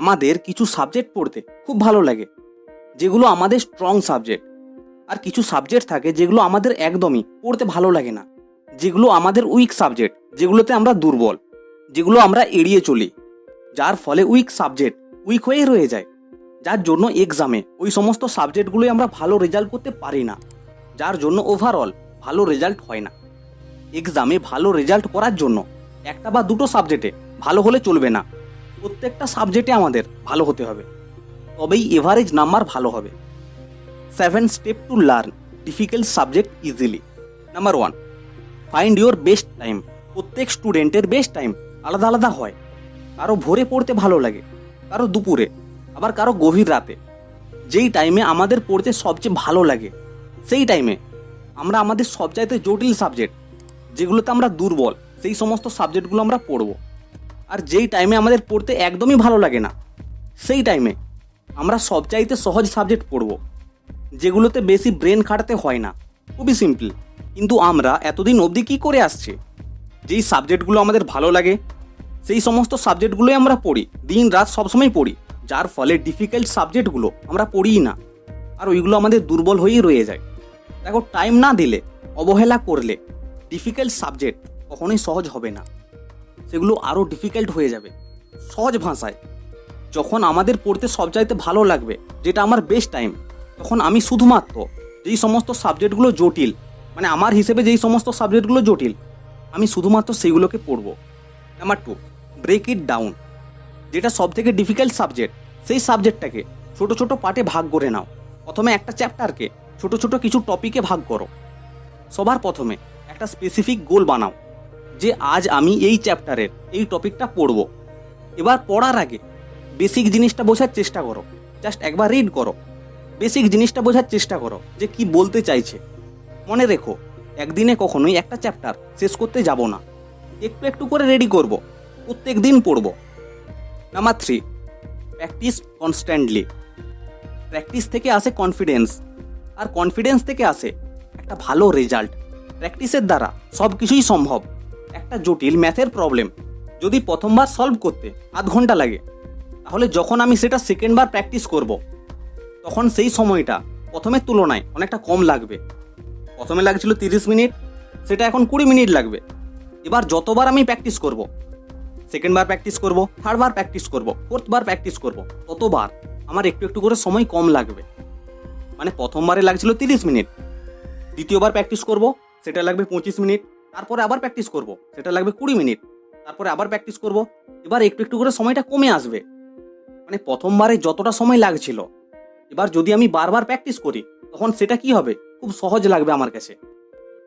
আমাদের কিছু সাবজেক্ট পড়তে খুব ভালো লাগে, যেগুলো আমাদের স্ট্রং সাবজেক্ট আর কিছু সাবজেক্ট থাকে যেগুলো আমাদের একদমই পড়তে ভালো লাগে না, যেগুলো আমাদের উইক সাবজেক্ট যেগুলোতে আমরা দুর্বল, যেগুলো আমরা এড়িয়ে চলি। যার ফলে উইক সাবজেক্ট উইক হয়ে রয়ে যায়। যার জন্য এক্সামে ওই সমস্ত সাবজেক্টগুলোই আমরা ভালো রেজাল্ট করতে পারি না। যার জন্য ওভারঅল ভালো রেজাল্ট হয় না। এক্সামে ভালো রেজাল্ট করার জন্য একটা বা দুটো সাবজেক্টে ভালো হলে চলবে না। প্রত্যেকটা সাবজেক্টে আমাদের ভালো হতে হবে। তবেই এভারেজ নাম্বার ভালো হবে। Seven step to learn difficult subject easily number one find your best time প্রত্যেক স্টুডেন্টের বেস্ট টাইম আলাদা আলাদা হয়। কারও ভোরে পড়তে ভালো লাগে, কারও দুপুরে, আবার কারও গভীর রাতে। যেই টাইমে আমাদের পড়তে সবচেয়ে ভালো লাগে, সেই টাইমে আমরা আমাদের সবচাইতে জটিল সাবজেক্ট যেগুলোতে আমরা দুর্বল, সেই সমস্ত সাবজেক্টগুলো আমরা পড়ব। আর যেই টাইমে আমাদের পড়তে একদমই ভালো লাগে না, সেই টাইমে আমরা সবচাইতে সহজ সাবজেক্ট পড়ব, যেগুলোতে বেশি ব্রেন খাটাতে হয় না। খুবই সিম্পল কিন্তু আমরা এতদিন অবধি কী করে আসছে? যেই সাবজেক্টগুলো আমাদের ভালো লাগে, সেই সমস্ত সাবজেক্টগুলোই আমরা পড়ি দিন রাত সবসময় পড়ি। যার ফলে ডিফিকাল্ট সাবজেক্টগুলো আমরা পড়িই না, আর ওইগুলো আমাদের দুর্বল হয়েই রয়ে যায়। দেখো টাইম না দিলে, অবহেলা করলে ডিফিকাল্ট সাবজেক্ট কখনোই সহজ হবে না। সেগুলো আরও ডিফিকাল্ট হয়ে যাবে। সহজ ভাষায়। যখন আমাদের পড়তে সবচাইতে ভালো লাগবে, যেটা আমার বেস্ট টাইম তখন আমি শুধুমাত্র যেই সমস্ত সাবজেক্টগুলো জটিল মানে আমার হিসেবে যেই সমস্ত সাবজেক্টগুলো জটিল, আমি শুধুমাত্র সেইগুলোকে পড়ব। Number two break it down যেটা সব থেকে ডিফিকাল্ট সাবজেক্ট সেই সাবজেক্টটাকে ছোট ছোট পার্টে ভাগ করে নাও। প্রথমে একটা চ্যাপ্টারকে ছোট ছোট কিছু টপিকে ভাগ করো। সবার প্রথমে একটা স্পেসিফিক গোল বানাও। যে আজ আমি এই চ্যাপ্টারের এই টপিকটা পড়ব। এবার পড়ার আগে বেসিক জিনিসটা বোঝার চেষ্টা করো। জাস্ট একবার রিড করো। বেসিক জিনিসটা বোঝার চেষ্টা করো যে কি বলতে চাইছে। মনে রেখো, একদিনে কখনোই একটা চ্যাপ্টার শেষ করতে যাব না। একটু একটু করে রেডি করব। প্রত্যেক দিন পড়ব। Number three practice constantly practice থেকে আসে কনফিডেন্স আর কনফিডেন্স থেকে আসে একটা ভালো রেজাল্ট প্র্যাকটিসের দ্বারা সব কিছুই সম্ভব। একটা জটিল ম্যাথের প্রবলেম যদি প্রথমবার সলভ করতে আধ ঘণ্টা লাগে, তাহলে যখন আমি সেটা সেকেন্ডবার প্র্যাকটিস করব, তখন সেই সময়টা প্রথমের তুলনায় অনেকটা কম লাগবে। প্রথমে লাগছিল তিরিশ মিনিট, সেটা এখন কুড়ি মিনিট লাগবে। এবার যতবার আমি প্র্যাকটিস করব সেকেন্ডবার প্র্যাকটিস করব থার্ডবার প্র্যাকটিস করব ফোর্থবার প্র্যাকটিস করব, ততবার আমার একটু একটু করে সময় কম লাগবে। মানে প্রথমবারে লাগছিল তিরিশ মিনিট, দ্বিতীয়বার প্র্যাকটিস করব, সেটা লাগবে পঁচিশ মিনিট তারপরে আবার প্র্যাকটিস করব। সেটা লাগবে কুড়ি মিনিট। তারপরে আবার প্র্যাকটিস করব। এবার একটু একটু করে সময়টা কমে আসবে। মানে প্রথমবারে যতটা সময় লাগছিল, এবার যদি আমি বারবার প্র্যাকটিস করি, তখন সেটা কি হবে? খুব সহজ লাগবে আমার কাছে।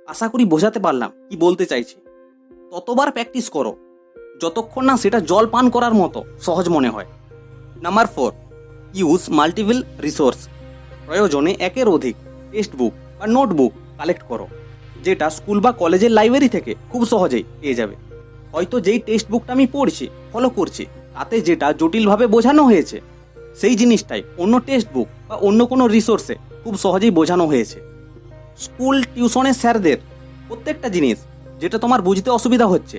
আশা করি বোঝাতে পারলাম, কি বলতে চাইছি। ততবার প্র্যাকটিস করো। যতক্ষণ না সেটা জল পান করার মতো সহজ মনে হয়। Number four use multiple resource প্রয়োজনে একের অধিক টেক্সট বুক বা নোটবুক কালেক্ট করো। যেটা স্কুল বা কলেজের লাইব্রেরি থেকে খুব সহজেই পেয়ে যাবে। হয়তো যেই টেক্সট বুকটা আমি পড়ছি ফলো করছি, তাতে যেটা জটিলভাবে বোঝানো হয়েছে, সেই জিনিসটাই অন্য টেক্সট বুক বা অন্য কোনো রিসোর্সে খুব সহজেই বোঝানো হয়েছে। স্কুল টিউশনের স্যারদের প্রত্যেকটা জিনিস যেটা তোমার বুঝতে অসুবিধা হচ্ছে,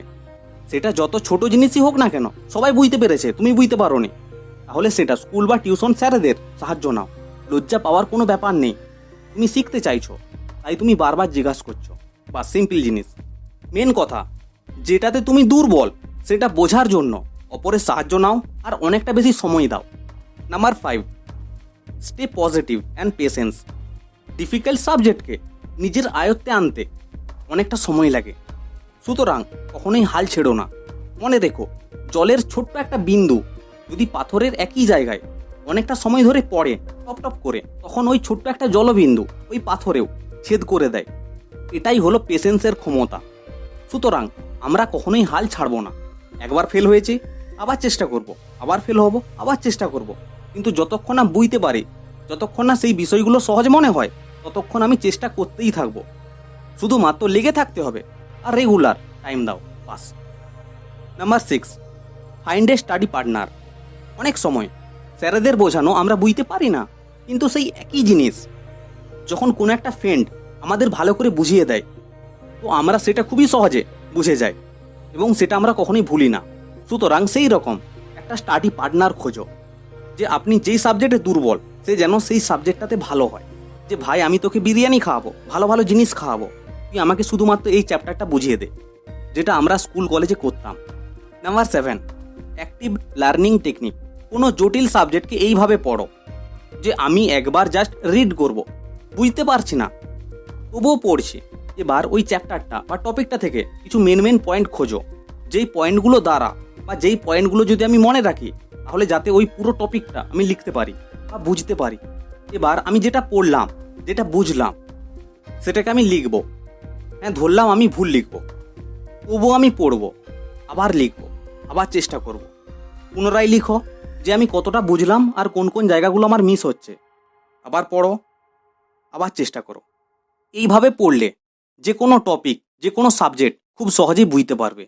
সেটা যত ছোট জিনিসই হোক না কেন, সবাই বুঝতে পেরেছে, তুমি বুঝতে পারোনি। তাহলে সেটা স্কুল বা টিউশন স্যারেদের সাহায্য নাও। লজ্জা পাওয়ার কোনো ব্যাপার নেই। তুমি শিখতে চাইছো, তাই তুমি বারবার জিজ্ঞাসা করছ। বা সিম্পল জিনিস। মেন কথা, যেটাতে তুমি দুর্বল, সেটা বোঝার জন্য অপরের সাহায্য নাও আর অনেকটা বেশি সময় দাও। Number five stay positive and patience difficult সাবজেক্টকে নিজের আয়ত্তে আনতে অনেকটা সময় লাগে। সুতরাং কখনোই হাল ছেড়ো না। মনে রেখো, জলের ছোট্ট একটা বিন্দু যদি পাথরের একই জায়গায় অনেকটা সময় ধরে পড়ে, টপ টপ করে, তখন ওই ছোট্ট একটা জলবিন্দু ওই পাথরেও ছেদ করে দেয়। এটাই হলো পেশেন্সের ক্ষমতা। সুতরাং আমরা কখনোই হাল ছাড়বো না। একবার ফেল হয়েছি, আবার চেষ্টা করব। আবার ফেল হব, আবার চেষ্টা করব। কিন্তু যতক্ষণ না বুঝতে পারি, যতক্ষণ না সেই বিষয়গুলো সহজ মনে হয়, ততক্ষণ আমি চেষ্টা করতেই থাকব। শুধুমাত্র লেগে থাকতে হবে আর রেগুলার টাইম দাও, বাস। Number six find a study partner অনেক সময় স্যারেদের বোঝানো আমরা বুঝতে পারি না, কিন্তু সেই একই জিনিস, যখন কোনো একটা ফ্রেন্ড আমাদের ভালো করে বুঝিয়ে দেয়। তো আমরা সেটা খুবই সহজে বুঝে যাই এবং সেটা আমরা কখনোই ভুলি না। সুতরাং সেই রকম একটা স্টাডি পার্টনার খোঁজো, যে আপনি যেই সাবজেক্টে দুর্বল, সে যেন সেই সাবজেক্টটাতে ভালো হয়। যে, ভাই, আমি তোকে বিরিয়ানি খাওয়াবো, ভালো ভালো জিনিস খাওয়াবো। তুই আমাকে শুধুমাত্র এই চ্যাপ্টারটা বুঝিয়ে দে। যেটা আমরা স্কুল কলেজে করতাম। Number seven active learning technique কোনো জটিল সাবজেক্টকে এইভাবে পড়ো, যে, আমি একবার জাস্ট রিড করব। বুঝতে পারছি না। তবুও পড়ছি। এবার ওই চ্যাপ্টারটা বা টপিকটা থেকে কিছু মেন মেন পয়েন্ট খোঁজো। যেই পয়েন্টগুলো দ্বারা বা যেই পয়েন্টগুলো যদি আমি মনে রাখি, তাহলে যাতে ওই পুরো টপিকটা আমি লিখতে পারি বা বুঝতে পারি। এবার আমি যেটা পড়লাম, যেটা বুঝলাম, সেটাকে আমি লিখব। হ্যাঁ ধরলাম আমি ভুল লিখব। তবুও আমি পড়ব, আবার লিখব, আবার চেষ্টা করব। পুনরায় লিখো যে আমি কতটা বুঝলাম আর কোন কোন জায়গাগুলো আমার মিস হচ্ছে। আবার পড়ো, আবার চেষ্টা করো। এইভাবে পড়লে যে কোনো টপিক যে কোনো সাবজেক্ট খুব সহজেই বুঝতে পারবে।